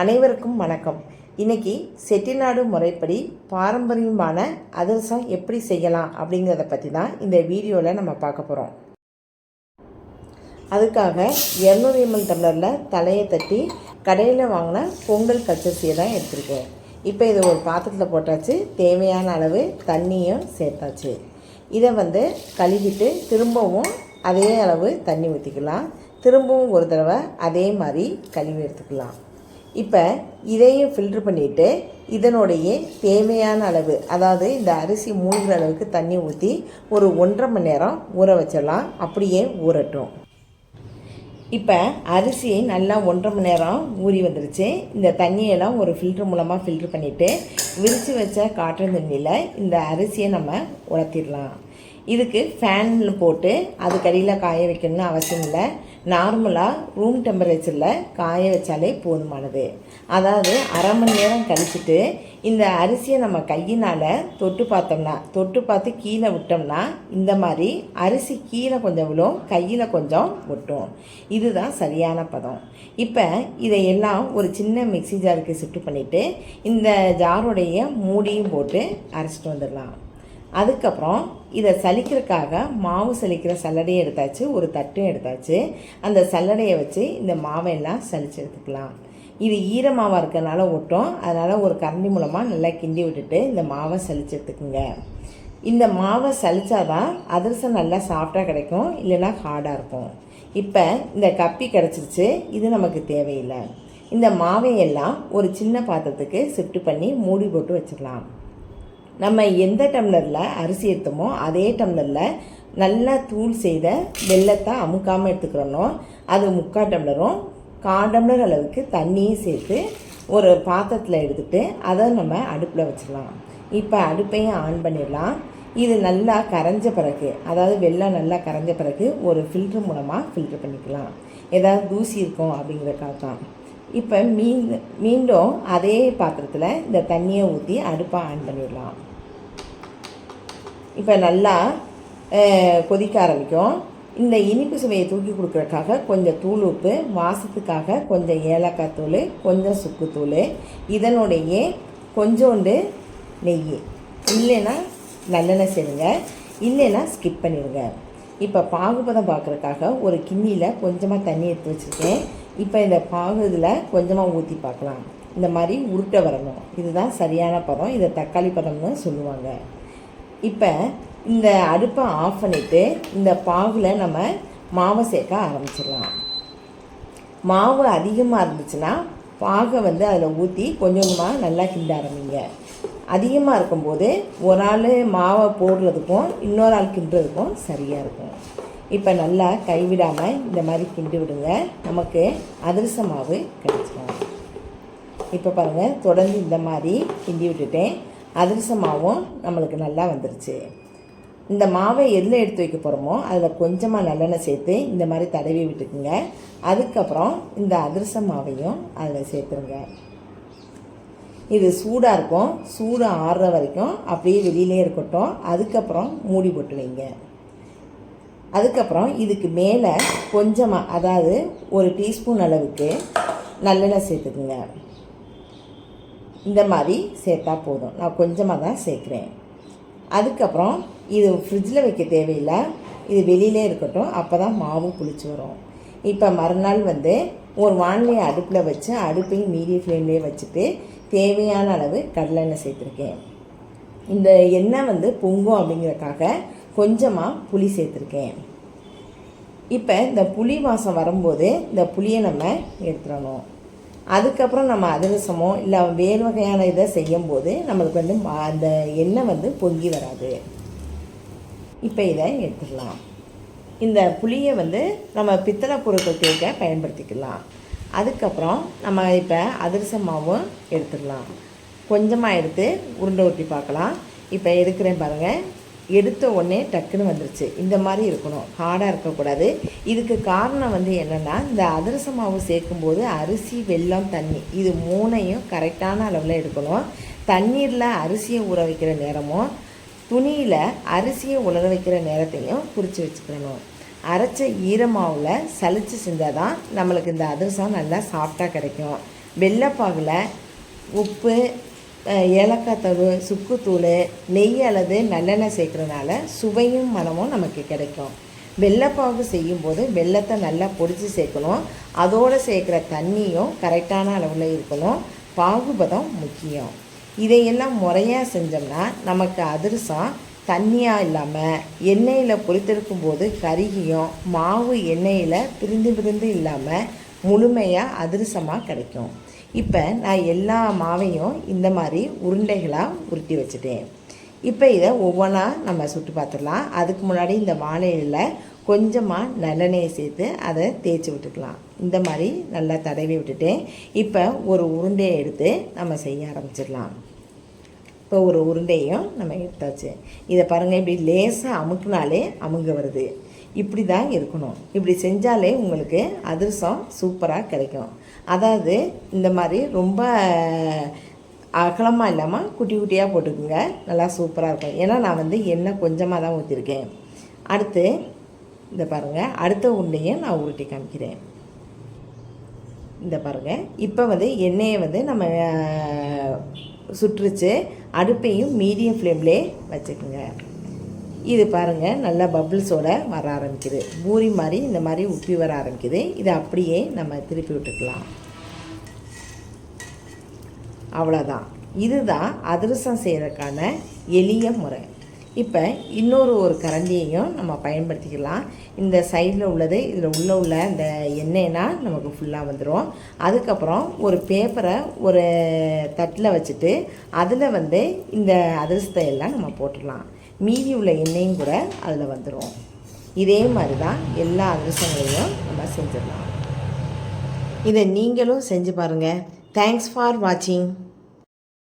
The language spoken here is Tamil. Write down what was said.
அனைவருக்கும் வணக்கம். இன்னைக்கு செட்டிநாடு முறைப்படி பாரம்பரியமான அதிரசம் எப்படி செய்யலாம் அப்படிங்கிறத பற்றி தான் இந்த வீடியோவில் நம்ம பார்க்க போகிறோம் அதுக்காக இரநூறு எம்எல் டம்ளரில் தலையை தட்டி கடையில் வாங்கின பொங்கல் கச்சரிசியை தான் எடுத்திருக்கேன். இப்போ இதை ஒரு பாத்திரத்தில் போட்டாச்சு. தேவையான அளவு தண்ணியும் சேர்த்தாச்சு. இதை வந்து கழுவிட்டு திரும்பவும் அதே அளவு தண்ணி ஊற்றிக்கலாம் திரும்பவும் ஒரு தடவை அதே மாதிரி கழுவி எடுத்துக்கலாம். இப்போ இதையும் ஃபில்ட்ரு பண்ணிவிட்டு இதனுடைய தேவையான அளவு அதாவது இந்த அரிசி மூழ்கிற அளவுக்கு தண்ணி ஊற்றி ஒரு ஒன்றரை மணி நேரம் ஊற வச்சிடலாம். அப்படியே ஊறட்டும். இப்போ அரிசி நல்லா ஒன்றரை மணி நேரம் ஊறி வந்துருச்சு. இந்த தண்ணியெல்லாம் ஒரு ஃபில்ட்ரு மூலமாக ஃபில்ட்ரு பண்ணிவிட்டு விரித்து வச்ச காட்டன் தண்ணியில் இந்த அரிசியை நம்ம உலர்த்திடலாம். இதுக்கு ஃபேன் போட்டு அதுக்கடியில் காய வைக்கணும்னு அவசியம் இல்லை. நார்மலாக ரூம் டெம்பரேச்சரில் காய வச்சாலே போதுமானது. அதாவது அரை மணி நேரம் கழிச்சிட்டு இந்த அரிசியை நம்ம கையினால் தொட்டு பார்த்தோம்னா தொட்டு பார்த்து கீழே விட்டோம்னா இந்த மாதிரி அரிசி கீழே கொஞ்சம் விழும் கையில் கொஞ்சம் ஒட்டும். இதுதான் சரியான பதம். இப்போ இதையெல்லாம் ஒரு சின்ன மிக்ஸி ஜாருக்கு சுட்டு பண்ணிவிட்டு இந்த ஜாருடைய மூடியும் போட்டு அரைச்சிட்டு வந்துடலாம். அதுக்கப்புறம் இதை சலிக்கிறதுக்காக மாவு சலிக்கிற சல்லடையை எடுத்தாச்சு ஒரு தட்டும் எடுத்தாச்சு. அந்த சல்லடையை வச்சு இந்த மாவை எல்லாம் சலிச்சு எடுத்துக்கலாம். இது ஈரமாவாக இருக்கிறதுனால ஒட்டும். அதனால் ஒரு கரண்டி மூலமாக நல்லா கிண்டி விட்டுட்டு இந்த மாவை சலிச்சு எடுத்துக்குங்க. இந்த மாவை சலிச்சாதான் அதிரசம் நல்லா சாஃப்டாக கிடைக்கும் இல்லைன்னா ஹார்டாக இருக்கும். இப்போ இந்த கப்பி கிடச்சிருச்சு இது நமக்கு தேவையில்லை. இந்த மாவையெல்லாம் ஒரு சின்ன பாத்திரத்துக்கு ஷிஃப்ட் பண்ணி மூடி போட்டு வச்சிடலாம். நம்ம எந்த டம்ளரில் அரிசி எடுத்தோமோ அதே டம்ளரில் நல்லா தூள் செய்த வெள்ளத்தை அமுக்காமல் எடுத்துக்கிறோனோ அது முக்கால் டம்ளரும் கால் டம்ளர் அளவுக்கு தண்ணியும் சேர்த்து ஒரு பாத்திரத்தில் எடுத்துகிட்டு அதை நம்ம அடுப்பில் வச்சிடலாம். இப்போ அடுப்பையும் ஆன் பண்ணிடலாம். இது நல்லா கரைஞ்ச பிறகு அதாவது வெள்ளம் நல்லா கரைஞ்ச பிறகு ஒரு ஃபில்ட்ரு மூலமாக ஃபில்ட்ரு பண்ணிக்கலாம். ஏதாவது தூசி இருக்கும் அப்படிங்கிறக்காக தான் இப்போ மீன் மீண்டும் அதே பாத்திரத்தில் இந்த தண்ணியை ஊற்றி அடுப்பை ஆன் பண்ணிடலாம். இப்போ நல்லா கொதிக்க ஆரம்பிக்கும். இந்த இனிப்பு சுவையை தூக்கி கொடுக்குறக்காக கொஞ்சம் தூள் உப்பு வாசத்துக்காக கொஞ்சம் ஏலக்காய் தூள் கொஞ்சம் சுக்குத்தூள் இதனுடைய கொஞ்சோண்டு நெய். இல்லைன்னா நல்லெண்ணெய் சேருங்க. இல்லைன்னா ஸ்கிப் பண்ணிடுங்க. இப்போ பாகுபதம் பார்க்குறக்காக ஒரு கிண்ணியில் கொஞ்சமாக தண்ணி எடுத்து வச்சுருக்கேன். இப்போ இந்த பாகு இதில் கொஞ்சமாக ஊற்றி பார்க்கலாம் இந்த மாதிரி உருட்டை வரணும். இதுதான் சரியான பதம். இதை தக்காளி பதம்னு சொல்லுவாங்க. இப்போ இந்த அடுப்பை ஆஃப் பண்ணிவிட்டு இந்த பாகில் நம்ம மாவை சேர்க்க ஆரம்பிச்சிடலாம். மாவு அதிகமாக இருந்துச்சுன்னா பாகை வந்து அதில் ஊற்றி கொஞ்சம் கொஞ்சமாக நல்லா கிண்ட ஆரம்பிங்க. அதிகமாக இருக்கும்போது ஒரு ஆள் மாவை போடுறதுக்கும் இன்னொரு ஆள் கிண்டுறதுக்கும் சரியாக இருக்கும். இப்போ நல்லா கைவிடாமல் இந்த மாதிரி கிண்டி விடுங்க. நமக்கு அதிரச மாவு கிடைச்சிடும் இப்போ பாருங்கள் தொடர்ந்து இந்த மாதிரி கிண்டி விட்டுட்டேன். அதிரசமாகவும் நம்மளுக்கு நல்லா வந்துருச்சு. இந்த மாவை எதில் எடுத்து வைக்க போகிறோமோ அதில் கொஞ்சமாக நல்லெண்ணெய் சேர்த்து இந்த மாதிரி தடவி விட்டுக்குங்க. அதுக்கப்புறம் இந்த அதிரச மாவையும் அதில் சேர்த்துருங்க. இது சூடாக இருக்கும். சூடு ஆறுற வரைக்கும் அப்படியே வெளியிலே இருக்கட்டும். அதுக்கப்புறம் மூடி போட்டு வைங்க. அதுக்கப்புறம் இதுக்கு மேலே கொஞ்சமாக அதாவது ஒரு டீஸ்பூன் அளவுக்கு நல்லெண்ணெய் சேர்த்துக்குங்க. இந்த மாதிரி சேர்த்தா போதும். நான் கொஞ்சமாக தான் சேர்க்குறேன். அதுக்கப்புறம் இது ஃப்ரிட்ஜில் வைக்க தேவையில்லை. இது வெளியிலே இருக்கட்டும். அப்போ தான் மாவு புளிச்சு வரும். இப்போ மறுநாள் வந்து ஒரு வானிலையை அடுப்பில் வச்சு அடுப்பையும் மீடியம் ஃப்ளேம்லேயே வச்சுட்டு தேவையான அளவு கடலெண்ணெய் சேர்த்துருக்கேன். இந்த எண்ணெய் வந்து பொங்கும் அப்படிங்கிறதுக்காக கொஞ்சமாக புளி சேர்த்துருக்கேன். இப்போ இந்த புளி வாசம் வரும்போது இந்த புளியை நம்ம எடுத்துடணும். அதுக்கப்புறம் நம்ம அதிரசமோ இல்லை வேறு வகையான இதை செய்யும்போது நம்மளுக்கு வந்து அந்த எண்ணெய் வந்து பொங்கி வராது. இப்போ இதை எடுத்துடலாம். இந்த புளியை வந்து நம்ம பித்தளை பொருட்கள் பயன்படுத்திக்கலாம். அதுக்கப்புறம் நம்ம இப்போ அதிரச மாவும் எடுத்துடலாம். கொஞ்சமாக எடுத்து உருண்டை ஊற்றி பார்க்கலாம். இப்போ எடுக்கிறேன் பாருங்கள் எடுத்த உடனே டக்குன்னு வந்துருச்சு. இந்த மாதிரி இருக்கணும். ஹார்டாக இருக்கக்கூடாது. இதுக்கு காரணம் வந்து என்னென்னா இந்த அதிரச மாவு சேர்க்கும்போது அரிசி வெல்லம் தண்ணி இது மூணையும் கரெக்டான அளவில் எடுக்கணும். தண்ணீரில் அரிசியை ஊற வைக்கிற நேரமும் துணியில் அரிசியை உலர வைக்கிற நேரத்தையும் குறித்து வச்சுக்கணும். அரைச்ச ஈரமாவில் சளிச்சு செஞ்சால் தான் நம்மளுக்கு இந்த அதிரசம் நல்லா சாஃப்டாக கிடைக்கும். வெள்ளைப்பாகில் உப்பு ஏலக்காய் தூள் சுக்குத்தூள் நெய் அல்லது நல்லெண்ணெய் சேர்க்குறதுனால சுவையும் மனமும் நமக்கு கிடைக்கும். வெள்ளைப்பாகு செய்யும்போது வெள்ளத்தை நல்லா பொடிச்சு சேர்க்கணும். அதோடு சேர்க்குற தண்ணியும் கரெக்டான அளவில் இருக்கணும். பாகுபதம் முக்கியம். இதையெல்லாம் முறையாக செஞ்சோம்னா நமக்கு அதிரசம் தண்ணியாக இல்லாமல் எண்ணெயில் பொரித்தெடுக்கும் போது கருகியும் மாவு எண்ணெயில் பிரிந்து பிரிந்து இல்லாமல் முழுமையாக அதிரசமாக கிடைக்கும். இப்போ நான் எல்லா மாவையும் இந்த மாதிரி உருண்டைகளாக உருட்டி வச்சுட்டேன். இப்போ இதை ஒவ்வொன்றா நம்ம சுட்டு பார்த்துடலாம் அதுக்கு முன்னாடி இந்த வாழையில் கொஞ்சமாக நல்லெண்ணெயை சேர்த்து அதை தேய்ச்சி விட்டுக்கலாம். இந்த மாதிரி நல்லா தடவி விட்டுட்டேன். இப்போ ஒரு உருண்டையை எடுத்து நம்ம செய்ய ஆரம்பிச்சிடலாம். இப்போ ஒரு உருண்டையும் நம்ம எடுத்தாச்சு. இதை பாருங்கள் இப்படி லேசாக அமுக்குனாலே அமுங்க வருது. இப்படி தான் இருக்கணும். இப்படி செஞ்சாலே உங்களுக்கு அதிரசம் சூப்பராக கிடைக்கும். அதாவது இந்த மாதிரி ரொம்ப அகலமாக இல்லாமல் குட்டி குட்டியாக போட்டுக்குங்க. நல்லா சூப்பராக இருக்கும். ஏன்னா நான் வந்து எண்ணெய் கொஞ்சமாக தான் ஊற்றிருக்கேன் அடுத்து இந்த பாருங்கள் அடுத்த உருண்டையும் நான் உருட்டி காமிக்கிறேன். இந்த பாருங்கள் இப்போ வந்து எண்ணெயை வந்து நம்ம சுற்றுச்சு அடுப்பையும் மீடியம் ஃப்ளேம்லே வச்சுக்கோங்க. இது பாருங்கள் நல்லா பபிள்ஸோட வர ஆரம்பிக்குது. பூரி மாதிரி இந்த மாதிரி உப்பி வர ஆரம்பிக்குது. இதை அப்படியே நம்ம திருப்பி விட்டுக்கலாம். அவ்வளோதான். இதுதான் அதிரசம் செய்கிறதுக்கான எளிய முறை. இப்போ இன்னொரு ஒரு கரண்டியையும் நம்ம பயன்படுத்திக்கலாம். இந்த சைடில் உள்ளது இதில் உள்ள உள்ள இந்த எண்ணெய்னா நமக்கு ஃபுல்லாக வந்துடும் அதுக்கப்புறம் ஒரு பேப்பரை ஒரு தட்டில் வச்சுட்டு அதில் வந்து இந்த அதிரசத்தை எல்லாம் நம்ம போட்டுடலாம். மீதி உள்ள எண்ணெயும் கூட அதில் வந்துடும் இதே மாதிரி தான் எல்லா அதிரசங்களையும் நம்ம செஞ்சிடலாம். இதை நீங்களும் செஞ்சு பாருங்கள் தேங்க்ஸ் ஃபார் வாட்சிங்